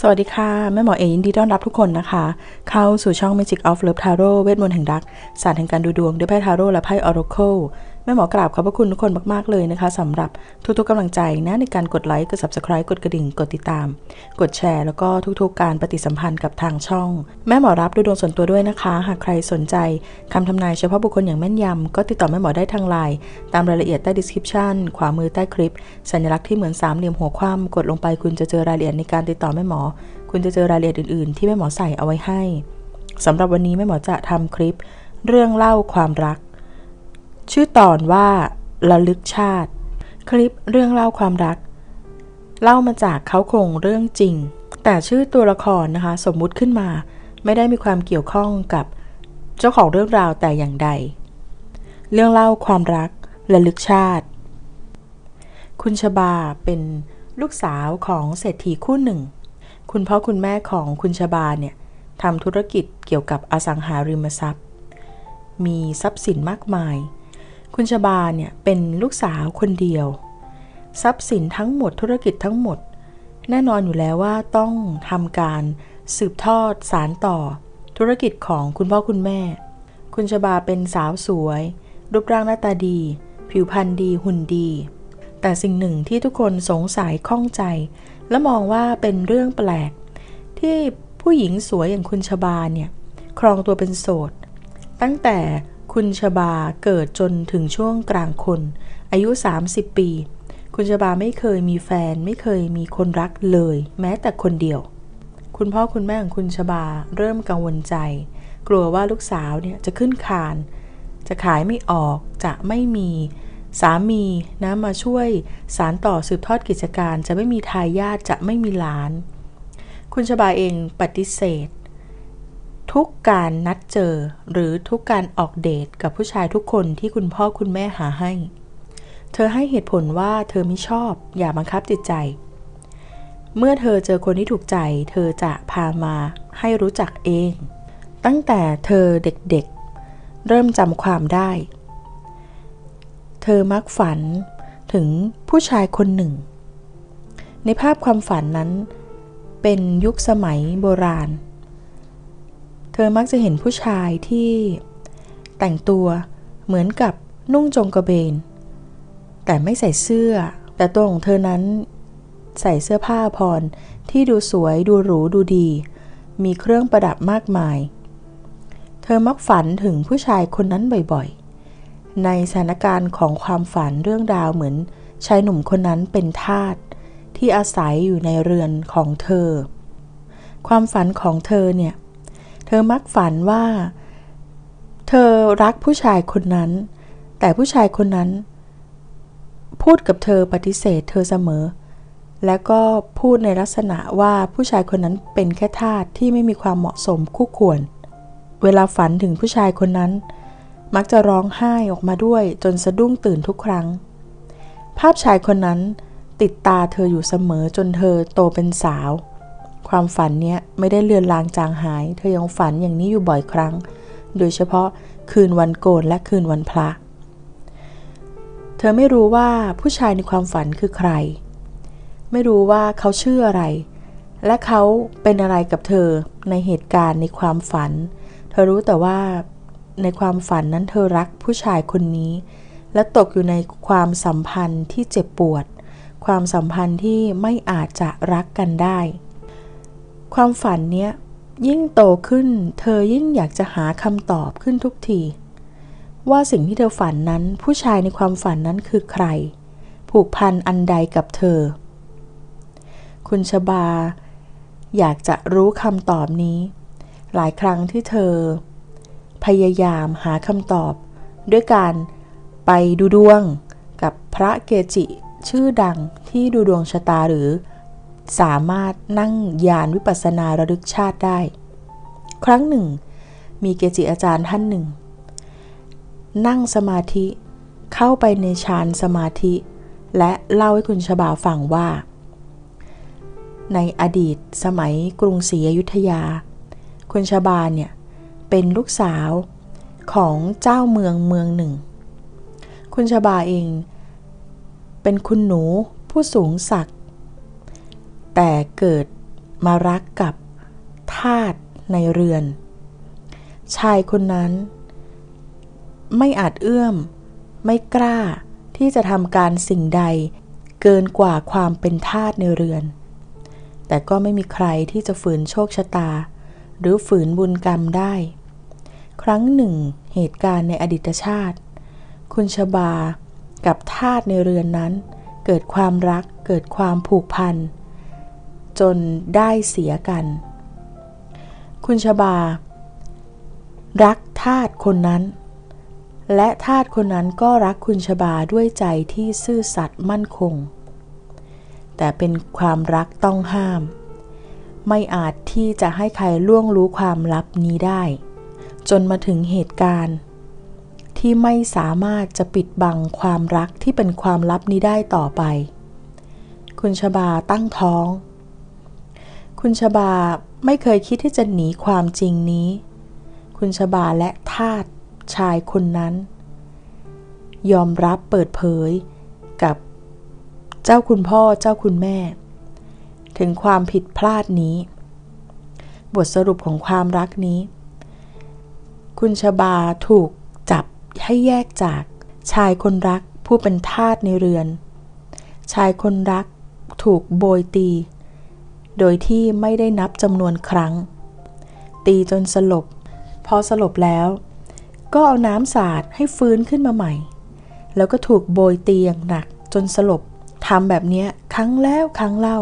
สวัสดีค่ะ แม่หมอเอยินดีต้อนรับทุกคนนะคะ เข้าสู่ช่อง Magic of Love Tarot เวทมนต์แห่งรักศาสตร์แห่งการดูดวงด้วยไพ่ทาโร่และไพ่ Oracle แม่หมอกราบขอบพระคุณทุกคนมาก ๆ เลยนะคะสำหรับทุกๆกำลังใจนะในการกดไลค์กด Subscribe กดกระดิ่ง กดติดตาม กดแชร์ แล้วก็ทุกๆ การปฏิสัมพันธ์กับทางช่อง แม่หมอรับดูดวงส่วนตัวด้วยนะคะ หากใครสนใจคำทำนายเฉพาะบุคคลอย่างแม่นยำก็ติดต่อแม่หมอได้ทางไลน์ตามรายละเอียดใต้ description ขวามือใต้คลิป สัญลักษณ์ที่เหมือนสามเหลี่ยมหัวคว่ำกดลงไปคุณจะเจอรายละเอียดในการติดต่อแม่หมอ คุณจะเจอรายละเอียดอื่นๆ ที่แม่หมอใส่เอาไว้ให้สำหรับวันนี้แม่หมอจะทำคลิป เรื่องเล่าความรัก ชื่อตอนว่าระลึกชาติ คลิปเรื่องเล่าความรัก เล่ามาจากเขาโครงเรื่องจริง แต่ชื่อตัวละครนะคะ สมมุติขึ้นมา ไม่ได้มีความเกี่ยวข้องกับเจ้าของเรื่องราวแต่อย่างใด เรื่องเล่าความรักระลึกชาติ คุณชบาเป็นลูกสาวของเศรษฐีคู่หนึ่ง คุณพ่อคุณแม่ของคุณชบาเนี่ยทำธุรกิจเกี่ยวกับอสังหาริมทรัพย์ มีทรัพย์สินมากมาย คุณชบาเนี่ยเป็นลูกสาวคนเดียว ทรัพย์สินทั้งหมดธุรกิจทั้งหมด แน่นอนอยู่แล้วว่าต้องทำการสืบทอดสารต่อ ธุรกิจของคุณพ่อคุณแม่ คุณชบาเป็นสาวสวย รูปร่างหน้าตาดี ผิวพรรณดีหุ่นดี แต่สิ่งหนึ่งที่ทุกคนสงสัยข้องใจ และมองว่าเป็นเรื่องแปลก ที่ผู้หญิงสวยอย่างคุณชบาเนี่ยครองตัวเป็นโสด ตั้งแต่ คุณชบาเกิดจนถึงช่วงกลางคน อายุ 30 ปี คุณชบาไม่เคยมีแฟน ไม่เคยมีคนรักเลย แม้แต่คนเดียว คุณพ่อคุณแม่ของคุณชบาเริ่มกังวลใจ กลัวว่าลูกสาวเนี่ยจะขึ้นคาน จะขายไม่ออกจะไม่มีสามีนะมาช่วยสารต่อสืบทอดกิจการ จะไม่มีทายาทจะไม่มีหลาน คุณชบาเองปฏิเสธ ทุกการนัดเจอหรือทุกการออกเดทกับผู้ชายทุกคนที่คุณพ่อคุณแม่หาให้ เธอให้เหตุผลว่าเธอไม่ชอบอย่าบังคับจิตใจ เมื่อเธอเจอคนที่ถูกใจ เธอจะพามาให้รู้จักเอง ตั้งแต่เธอเด็กๆ เริ่มจำความได้ เธอมักฝันถึงผู้ชายคนหนึ่ง ในภาพความฝันนั้น เป็นยุคสมัยโบราณ เธอมักจะเห็นผู้ชายที่แต่งตัวเหมือนกับนุ่งจงกระเบน แต่ไม่ใส่เสื้อ แต่ตัวของเธอนั้น ใส่เสื้อผ้าพรที่ดูสวยดูหรูดูดี มีเครื่องประดับมากมาย เธอมักฝันถึงผู้ชายคนนั้นบ่อยๆ ในสถานการณ์ของความฝันเรื่องราวเหมือนชายหนุ่มคนนั้นเป็นทาสที่อาศัยอยู่ในเรือนของเธอ ความฝันของเธอเนี่ย เธอมักฝันว่า เธอรักผู้ชายคนนั้น แต่ผู้ชายคนนั้น พูดกับเธอปฏิเสธเธอเสมอ และก็พูดในลักษณะว่าผู้ชายคนนั้นเป็นแค่ทาสที่ไม่มีความเหมาะสมคู่ควร เวลาฝันถึงผู้ชายคนนั้น มักจะร้องไห้ออกมาด้วยจนสะดุ้งตื่นทุกครั้ง ภาพชายคนนั้นติดตาเธออยู่เสมอจนเธอโตเป็นสาว ความฝันเนี้ยไม่ได้เลือนลางจางหาย เธอยังฝันอย่างนี้อยู่บ่อยครั้ง โดยเฉพาะคืนวันโกนและคืนวันพระ เธอไม่รู้ว่าผู้ชายในความฝันคือใคร ไม่รู้ว่าเขาชื่ออะไร และเขาเป็นอะไรกับเธอในเหตุการณ์ในความฝัน เธอรู้แต่ว่าในความฝันนั้นเธอรักผู้ชายคนนี้ และตกอยู่ในความสัมพันธ์ที่เจ็บปวด ความสัมพันธ์ที่ไม่อาจจะรักกันได้ ความฝันเนี้ยยิ่งโตขึ้น เธอยิ่งอยากจะหาคำตอบขึ้นทุกที ว่าสิ่งที่เธอฝันนั้นผู้ชายในความฝันนั้นคือใคร ผูกพันอันใดกับเธอ คุณชบา อยากจะรู้คำตอบนี้ หลายครั้งที่เธอ พยายามหาคำตอบ ด้วยการไปดูดวงกับพระเกจิชื่อดังที่ดูดวงชะตาหรือ สามารถนั่งยานวิปัสสนาระลึกชาติได้ ครั้งหนึ่ง มีเกจิอาจารย์ท่านหนึ่ง นั่งสมาธิเข้าไปในฌานสมาธิ และเล่าให้คุณชบาฟังว่า ในอดีตสมัยกรุงศรีอยุธยา คุณชบาเนี่ย เป็นลูกสาวของเจ้าเมืองเมืองหนึ่ง คุณชบาเอง เป็นคุณหนูผู้สูงศักดิ์ แต่เกิดมารักกับทาสในเรือน ชายคนนั้น ไม่อาจเอื้อม ไม่กล้าที่จะทำการสิ่งใด เกินกว่าความเป็นทาสในเรือน แต่ก็ไม่มีใครที่จะฝืนโชคชะตา หรือฝืนบุญกรรมได้ ครั้งหนึ่ง เหตุการณ์ในอดีตชาติ คุณชบากับทาสในเรือนนั้น เกิดความรักเกิดความผูกพัน จนได้เสียกัน คุณชบา รักทาสคนนั้น และทาสคนนั้นก็รักคุณชบาด้วยใจที่ซื่อสัตย์มั่นคง แต่เป็นความรักต้องห้าม ไม่อาจที่จะให้ใครล่วงรู้ความลับนี้ได้ จนมาถึงเหตุการณ์ที่ไม่สามารถจะปิดบังความรักที่เป็นความลับนี้ได้ต่อไป คุณชบาตั้งท้อง คุณชบาไม่เคยคิดที่จะหนีความจริงนี้ คุณชบาและทาสชายคนนั้น ยอมรับเปิดเผยกับเจ้าคุณพ่อเจ้าคุณแม่ ถึงความผิดพลาดนี้ บทสรุปของความรักนี้ คุณชบาถูกจับให้แยกจากชายคนรักผู้เป็นทาสในเรือน ชายคนรักถูกโบยตี โดยที่ไม่ได้นับจำนวนครั้ง ตีจนสลบ พอสลบแล้ว ก็เอาน้ำสาดให้ฟื้นขึ้นมาใหม่ แล้วก็ถูกโบยตีอย่างหนักจนสลบทำแบบนี้ครั้งแล้วครั้งเล่า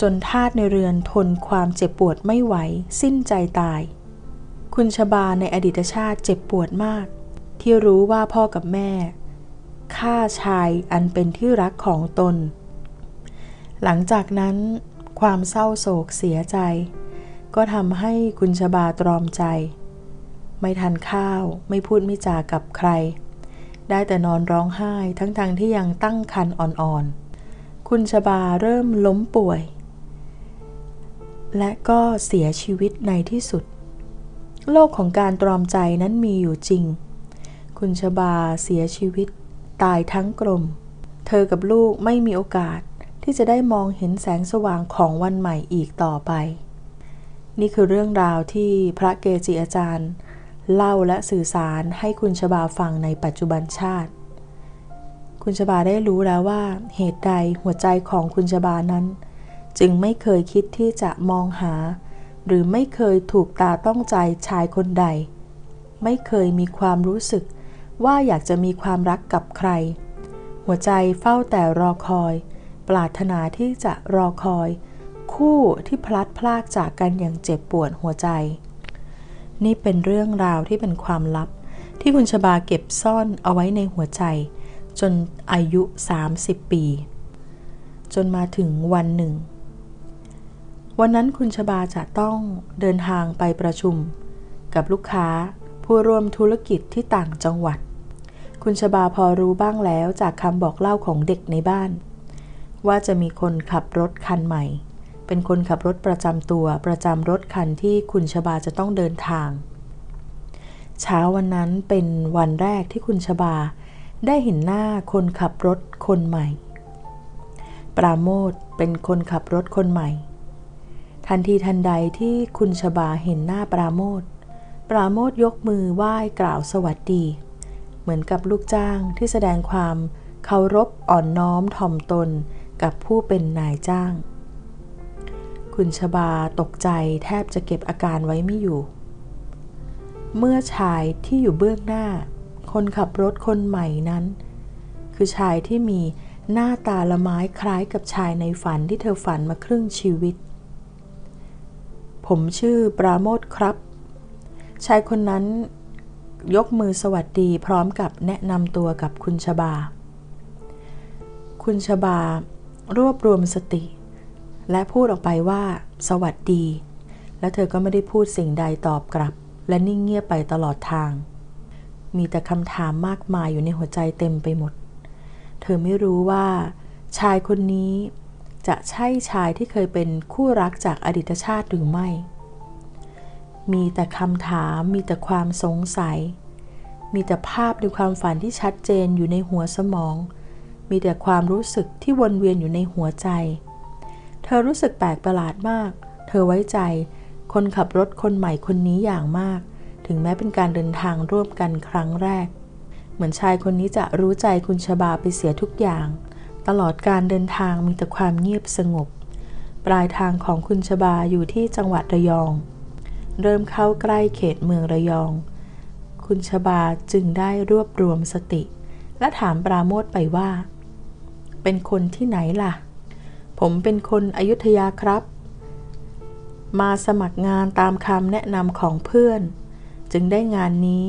จนทาสในเรือนทนความเจ็บปวดไม่ไหว สิ้นใจตาย คุณชบาในอดีตชาติเจ็บปวดมาก ที่รู้ว่าพ่อกับแม่ฆ่าชายอันเป็นที่รักของตน หลังจากนั้น ความเศร้าโศกเสียใจ ก็ทำให้คุณชบาตรอมใจ ไม่ทานข้าวไม่พูดไม่จากับใคร ได้แต่นอนร้องไห้ทั้งๆทที่ยังตั้งคันอ่อนๆ คุณชบาเริ่มล้มป่วย และก็เสียชีวิตในที่สุด โลกของการตรอมใจนั้นมีอยู่จริง คุณชบาเสียชีวิตตายทั้งกลมเธอกับลูกไม่มีโอกาส ที่จะได้มองเห็นแสงสว่างของวันใหม่อีกต่อไป นี่คือเรื่องราวที่พระเกจิอาจารย์ เล่าและสื่อสารให้คุณชบาฟังในปัจจุบันชาติ คุณชบาได้รู้แล้วว่า เหตุใดหัวใจของคุณชบานั้น จึงไม่เคยคิดที่จะมองหา หรือไม่เคยถูกตาต้องใจชายคนใด ไม่เคยมีความรู้สึกว่าอยากจะมีความรักกับใคร หัวใจเฝ้าแต่รอคอย ปรารถนาที่จะรอคอย คู่ที่พลัดพรากจากกันอย่างเจ็บปวดหัวใจ นี่เป็นเรื่องราวที่เป็นความลับ ที่คุณชบาเก็บซ่อนเอาไว้ในหัวใจ จนอายุ 30 ปี จนมาถึงวันหนึ่ง วันนั้นคุณชบาจะต้องเดินทางไปประชุม กับลูกค้าผู้ร่วมธุรกิจที่ต่างจังหวัดคุณชบาพอรู้บ้างแล้วจากคำบอกเล่าของเด็กในบ้าน ว่าจะมีคนขับรถคันใหม่ เป็นคนขับรถประจำตัวประจำรถคันที่คุณชบาจะต้องเดินทาง เช้าวันนั้นเป็นวันแรกที่คุณชบา ได้เห็นหน้าคนขับรถคนใหม่ ปราโมทเป็นคนขับรถคนใหม่ ทันทีทันใดที่คุณชบาเห็นหน้าปราโมทปราโมทยกมือไหว้กล่าวสวัสดี เหมือนกับลูกจ้างที่แสดงความเคารพอ่อนน้อมถ่อมตน กับผู้เป็นนายจ้าง คุณชบาตกใจแทบจะเก็บอาการไว้ไม่อยู่ เมื่อชายที่อยู่เบื้องหน้า คนขับรถคนใหม่นั้น คือชายที่มีหน้าตาละไม้คล้ายกับชายในฝันที่เธอฝันมาครึ่งชีวิต ผมชื่อปราโมทครับ ชายคนนั้นยกมือสวัสดีพร้อมกับแนะนำตัวกับคุณชบา คุณชบา รวบรวมสติ และพูดออกไปว่า สวัสดี และเธอก็ไม่ได้พูดสิ่งใดตอบกลับ และนิ่งเงียบไปตลอดทาง มีแต่คำถามมากมายอยู่ในหัวใจเต็มไปหมด เธอไม่รู้ว่า ชายคนนี้จะใช่ชายที่เคยเป็นคู่รักจากอดีตชาติหรือไม่ มีแต่คำถาม มีแต่ความสงสัย มีแต่ภาพในความฝันที่ชัดเจนอยู่ในหัวสมอง มีแต่ความรู้สึกที่วนเวียนอยู่ในหัวใจ เธอรู้สึกแปลกประหลาดมาก เธอไว้ใจ คนขับรถคนใหม่คนนี้อย่างมาก ถึงแม้เป็นการเดินทางร่วมกันครั้งแรก เหมือนชายคนนี้จะรู้ใจคุณชบาไปเสียทุกอย่าง ตลอดการเดินทางมีแต่ความเงียบสงบ ปลายทางของคุณชบาอยู่ที่จังหวัดระยอง เริ่มเข้าใกล้เขตเมืองระยอง คุณชบาจึงได้รวบรวมสติและถามปราโมทไปว่า เป็นคนที่ไหนล่ะ ผมเป็นคนอยุธยาครับ มาสมัครงานตามคำแนะนำของเพื่อน จึงได้งานนี้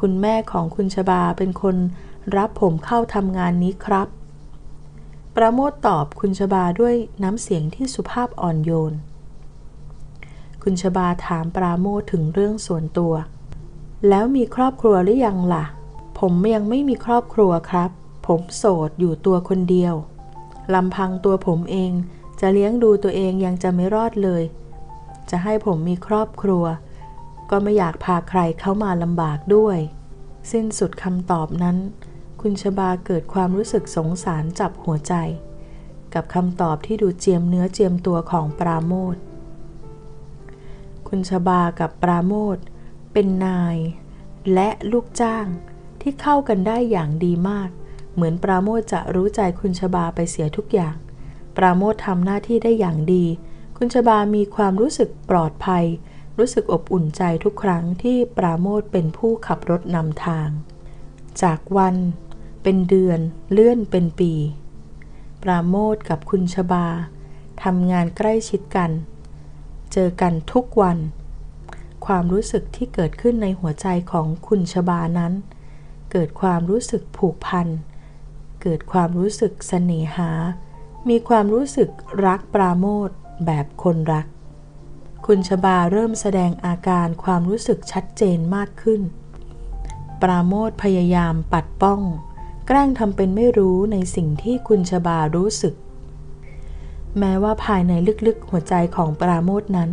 คุณแม่ของคุณชบาเป็นคนรับผมเข้าทำงานนี้ครับ ประโมทตอบคุณชบาด้วยน้ำเสียงที่สุภาพอ่อนโยน คุณชบาถามปราโมทถึงเรื่องส่วนตัว แล้วมีครอบครัวหรือยังล่ะ ผมยังไม่มีครอบครัวครับ ผมโสดอยู่ตัวคนเดียวลำพังตัวผมเองจะเลี้ยงดูตัวเองยังจะไม่รอดเลย จะให้ผมมีครอบครัว ก็ไม่อยากพาใครเข้ามาลำบากด้วย สิ้นสุดคำตอบนั้น คุณชบาเกิดความรู้สึกสงสารจับหัวใจ กับคำตอบที่ดูเจียมเนื้อเจียมตัวของปราโมทคุณชบากับปราโมทเป็นนาย และลูกจ้างที่เข้ากันได้อย่างดีมาก เหมือนปราโมทจะรู้ใจคุณชบาไปเสียทุกอย่าง ปราโมททำหน้าที่ได้อย่างดี คุณชบามีความรู้สึกปลอดภัย รู้สึกอบอุ่นใจทุกครั้งที่ปราโมทเป็นผู้ขับรถนำทาง จากวัน เป็นเดือน เลื่อนเป็นปี ปราโมทกับคุณชบาทำงานใกล้ชิดกัน เจอกันทุกวัน ความรู้สึกที่เกิดขึ้นในหัวใจของคุณชบานั้น เกิดความรู้สึกผูกพัน เกิดความรู้สึกเสน่หา มีความรู้สึกรักปราโมทแบบคนรัก คุณชบาเริ่มแสดงอาการความรู้สึกชัดเจนมากขึ้น ปราโมทพยายามปัดป้อง แกล้งทำเป็นไม่รู้ในสิ่งที่คุณชบารู้สึก แม้ว่าภายในลึกๆหัวใจของปราโมทนั้น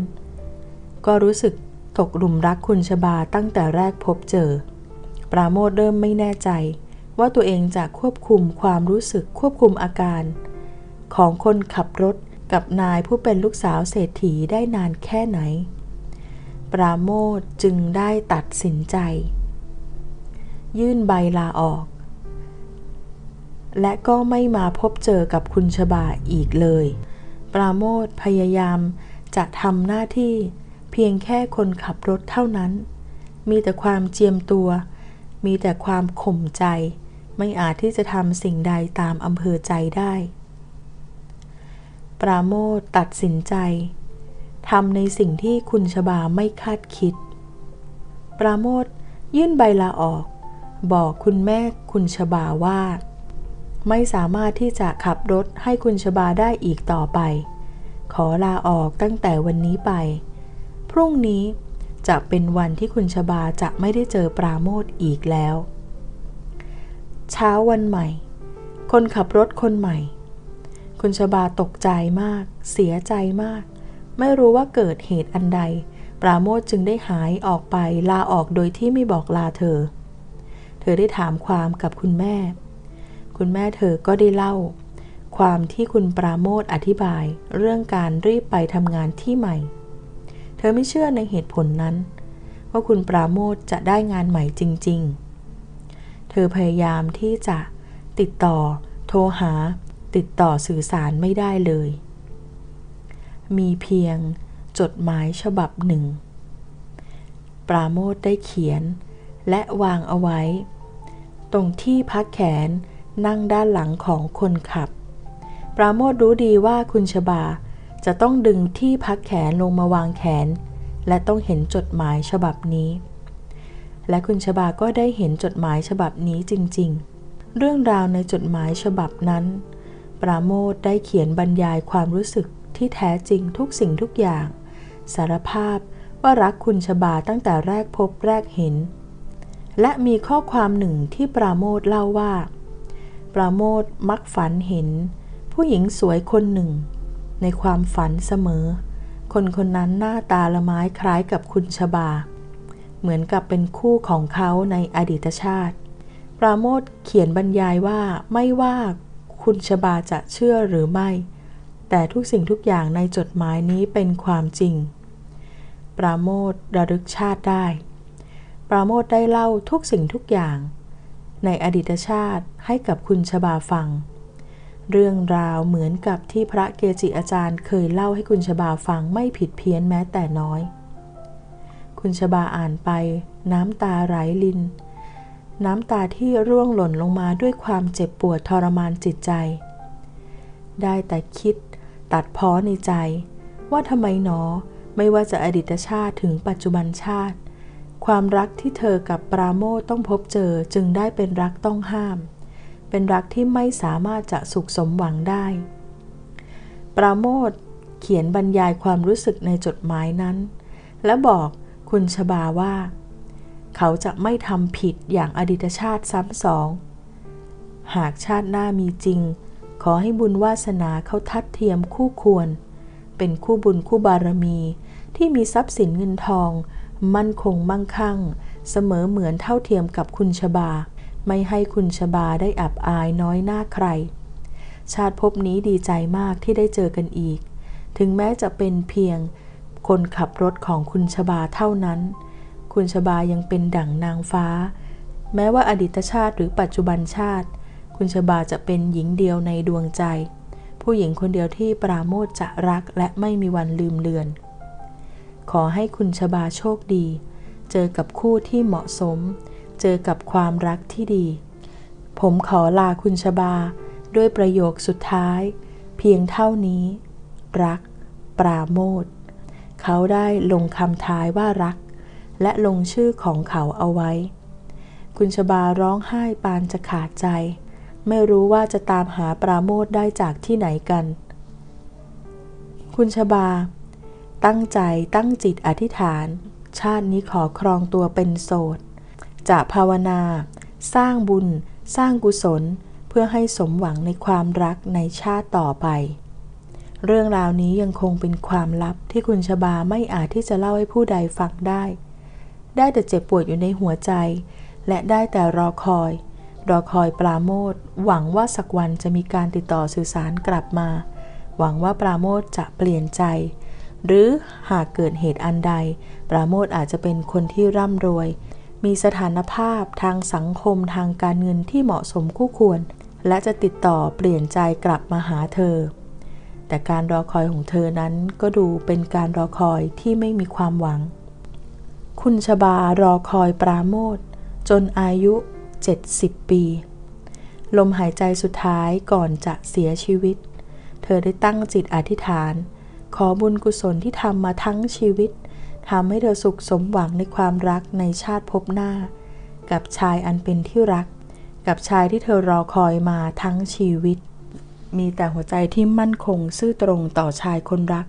ก็รู้สึกตกหลุมรักคุณชบาตั้งแต่แรกพบเจอ ปราโมทเริ่มไม่แน่ใจ ว่าตัวเองจะควบคุมความรู้สึกควบคุมอาการ ของคนขับรถกับนายผู้เป็นลูกสาวเศรษฐีได้นานแค่ไหน ปราโมทจึงได้ตัดสินใจ ยื่นใบลาออก และก็ไม่มาพบเจอกับคุณชบาอีกเลย ปราโมทพยายามจะทำหน้าที่เพียงแค่คนขับรถเท่านั้น มีแต่ความเจียมตัว มีแต่ความข่มใจ ไม่อาจที่จะทำสิ่งใดตามอำเภอใจได้ ปราโมทตัดสินใจทำในสิ่งที่คุณชบาไม่คาดคิด ปราโมทยื่นใบลาออก บอกคุณแม่คุณชบาว่า ไม่สามารถที่จะขับรถให้คุณชบาได้อีกต่อไป ขอลาออกตั้งแต่วันนี้ไป พรุ่งนี้จะเป็นวันที่คุณชบาจะไม่ได้เจอปราโมทอีกแล้ว เช้าวันใหม่ คนขับรถคนใหม่ คุณชบาตกใจมาก เสียใจมาก ไม่รู้ว่าเกิดเหตุอันใด ปราโมทจึงได้หายออกไปลาออกโดยที่ไม่บอกลาเธอ เธอได้ถามความกับคุณแม่ คุณแม่เธอก็ได้เล่า ความที่คุณปราโมทอธิบาย เรื่องการรีบไปทำงานที่ใหม่ เธอไม่เชื่อในเหตุผลนั้น ว่าคุณปราโมทจะได้งานใหม่จริง ๆ เธอพยายามที่จะติดต่อ โทรหา ติดต่อสื่อสารไม่ได้เลย มีเพียงจดหมายฉบับหนึ่ง ปราโมทได้เขียน และวางเอาไว้ ตรงที่พักแขนนั่งด้านหลังของคนขับ ปราโมทรู้ดีว่าคุณชบาจะต้องดึงที่พักแขนลงมาวางแขน และต้องเห็นจดหมายฉบับนี้ และคุณชบาก็ได้เห็นจดหมายฉบับนี้จริงๆ เรื่องราวในจดหมายฉบับนั้น ปราโมทได้เขียนบรรยายความรู้สึกที่แท้จริงทุกสิ่งทุกอย่าง สารภาพว่ารักคุณชบาตั้งแต่แรกพบแรกเห็น และมีข้อความหนึ่งที่ปราโมทเล่าว่า ปราโมทมักฝันเห็น ผู้หญิงสวยคนหนึ่ง ในความฝันเสมอ คนคนนั้นหน้าตาละไม้คล้ายกับคุณชบา เหมือนกับเป็นคู่ของเขาในอดีตชาติ ปราโมทเขียนบรรยายว่าไม่ว่าคุณชบาจะเชื่อหรือไม่ แต่ทุกสิ่งทุกอย่างในจดหมายนี้เป็นความจริง ปราโมทระลึกชาติได้ ปราโมทได้เล่าทุกสิ่งทุกอย่าง ในอดีตชาติให้กับคุณชบาฟัง เรื่องราวเหมือนกับที่พระเกจิอาจารย์เคยเล่าให้คุณชบาฟังไม่ผิดเพี้ยนแม้แต่น้อย คุณชบาอ่านไป น้ำตาไหลลิน น้ำตาที่ร่วงหล่นลงมาด้วยความเจ็บปวดทรมานจิตใจ ได้แต่คิดตัดพ้อในใจ ว่าทำไมหนอ ไม่ว่าจะอดีตชาติถึงปัจจุบันชาติ ความรักที่เธอกับปราโมทต้องพบเจอจึงได้เป็นรักต้องห้าม เป็นรักที่ไม่สามารถจะสุขสมหวังได้ ปราโมทเขียนบรรยายความรู้สึกในจดหมายนั้น และบอก คุณชบาว่า เขาจะไม่ทำผิดอย่างอดีตชาติซ้ำสอง หากชาติหน้ามีจริง ขอให้บุญวาสนาเขาทัดเทียมคู่ควร เป็นคู่บุญคู่บารมีที่มีทรัพย์สินเงินทอง มั่นคงมั่งคั่ง เสมอเหมือนเท่าเทียมกับคุณชบา ไม่ให้คุณชบาได้อับอายน้อยหน้าใคร ชาติภพนี้ดีใจมากที่ได้เจอกันอีก ถึงแม้จะเป็นเพียง คนขับรถของคุณชบาเท่านั้น คุณชบายังเป็นดั่งนางฟ้า แม้ว่าอดีตชาติหรือปัจจุบันชาติ คุณชบาจะเป็นหญิงเดียวในดวงใจ ผู้หญิงคนเดียวที่ปราโมทจะรักและไม่มีวันลืมเลือน ขอให้คุณชบาโชคดี เจอกับคู่ที่เหมาะสม เจอกับความรักที่ดี ผมขอลาคุณชบาด้วยประโยคสุดท้าย เพียงเท่านี้ รัก ปราโมท เขาได้ลงคำท้ายว่ารัก และลงชื่อของเขาเอาไว้ คุณชบาร้องไห้ปานจะขาดใจ ไม่รู้ว่าจะตามหาปราโมทได้จากที่ไหนกัน คุณชบา ตั้งใจตั้งจิตอธิษฐาน ชาตินี้ขอครองตัวเป็นโสด จะภาวนา สร้างบุญ สร้างกุศล เพื่อให้สมหวังในความรักในชาติต่อไป เรื่องราวนี้ยังคงเป็นความลับที่คุณชบาไม่อาจที่จะเล่าให้ผู้ใดฟังได้ ได้แต่เจ็บปวดอยู่ในหัวใจ และได้แต่รอคอย รอคอยปราโมทหวังว่าสักวันจะมีการติดต่อสื่อสารกลับมา หวังว่าปราโมทจะเปลี่ยนใจ หรือหากเกิดเหตุอันใด ปราโมทอาจจะเป็นคนที่ร่ำรวย มีสถานภาพทางสังคมทางการเงินที่เหมาะสมคู่ควร และจะติดต่อเปลี่ยนใจกลับมาหาเธอ แต่การรอคอยของเธอนั้นก็ดูเป็นการรอคอยที่ไม่มีความหวัง คุณชบารอคอยปราโมทจนอายุ 70 ปี ลมหายใจสุดท้ายก่อนจะเสียชีวิต เธอได้ตั้งจิตอธิษฐาน ขอบุญกุศลที่ทำมาทั้งชีวิตทำให้เธอสุขสมหวังในความรักในชาติภพหน้า กับชายอันเป็นที่รัก กับชายที่เธอรอคอยมาทั้งชีวิต มีแต่หัวใจที่มั่นคงซื่อตรงต่อชายคนรัก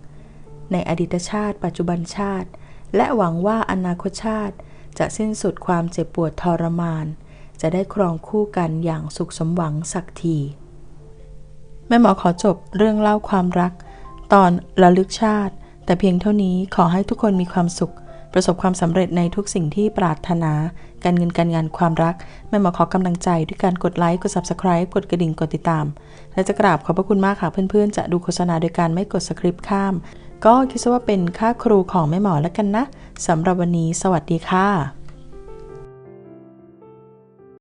ในอดีตชาติ ปัจจุบันชาติ และหวังว่าอนาคตชาติจะสิ้นสุดความเจ็บปวดทรมาน จะได้ครองคู่กันอย่างสุขสมหวังสักทีแม่หมอขอจบเรื่องเล่าความรัก ตอนระลึกชาติ แต่เพียงเท่านี้ขอให้ทุกคนมีความสุข ประสบความสำเร็จในทุกสิ่งที่ปรารถนา การเงินการงานความรัก แม่หมอขอกำลังใจด้วยการกดไลค์ กด subscribe กดกระดิ่ง กดติดตาม และจะกราบขอบพระคุณมากค่ะเพื่อนๆ จะดูโฆษณาโดยการไม่กดสคริปต์ข้าม ก็คิดว่าเป็นค่าครูของแม่หมอแล้วกันนะสำหรับวันนี้ สวัสดีค่ะ